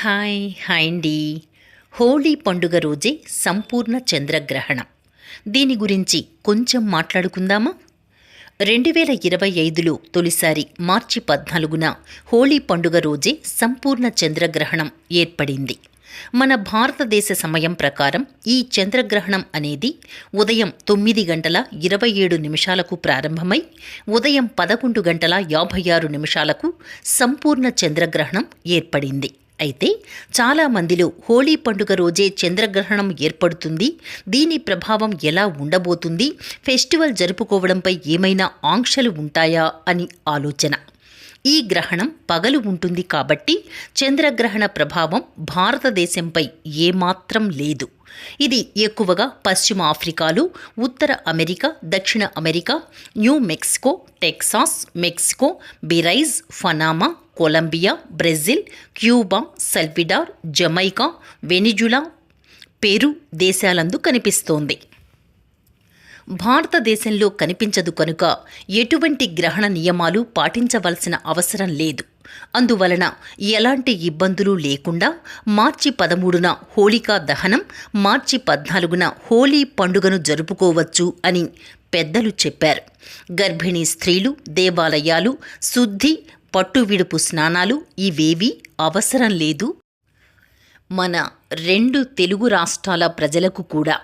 Hi hi అండి. హోళీ పండుగ రోజే సంపూర్ణ చంద్రగ్రహణం. దీని గురించి కొంచెం మాట్లాడుకుందామా? రెండు వేల ఇరవై ఐదులో తొలిసారి మార్చి పద్నాలుగున హోళీ పండుగ రోజే సంపూర్ణ చంద్రగ్రహణం ఏర్పడింది. మన భారతదేశ సమయం ప్రకారం ఈ చంద్రగ్రహణం అనేది ఉదయం తొమ్మిది గంటల ఇరవై ఏడు నిమిషాలకు ప్రారంభమై ఉదయం పదకొండు గంటల యాభై ఆరు నిమిషాలకు సంపూర్ణ చంద్రగ్రహణం ఏర్పడింది. అయితే చాలా మందిలో హోళీ పండుగ రోజే చంద్రగ్రహణం ఏర్పడుతుంది. దీని ప్రభావం ఎలా ఉండబోతుంది? ఫెస్టివల్ జరుపుకోవడంపై ఏమైనా ఆంక్షలు ఉంటాయా అని ఆలోచన. ఈ గ్రహణం పగలు ఉంటుంది కాబట్టి చంద్రగ్రహణ ప్రభావం భారతదేశంపై ఏమాత్రం లేదు. ఇది ఎక్కువగా పశ్చిమ ఆఫ్రికాలో ఉత్తర అమెరికా దక్షిణ America New Mexico Texas Mexico Belize Panama Colombia Brazil Cuba Salvador Jamaica Venezuela Peru దేశాలందు కనిపిస్తోంది. భారతదేశంలో కనిపించదు కనుక ఎటువంటి గ్రహణ నియమాలు పాటించవలసిన అవసరం లేదు. అందువలన ఎలాంటి ఇబ్బందులు లేకుండా మార్చి పదమూడున హోళికా దహనం మార్చి పద్నాలుగున హోలీ పండుగను జరుపుకోవచ్చు అని పెద్దలు చెప్పారు. గర్భిణీ స్త్రీలు దేవాలయాలు శుద్ధి పట్టు విడుపు స్నానాలు ఇవేవీ అవసరం లేదు. మన రెండు తెలుగు రాష్ట్రాల ప్రజలకు కూడా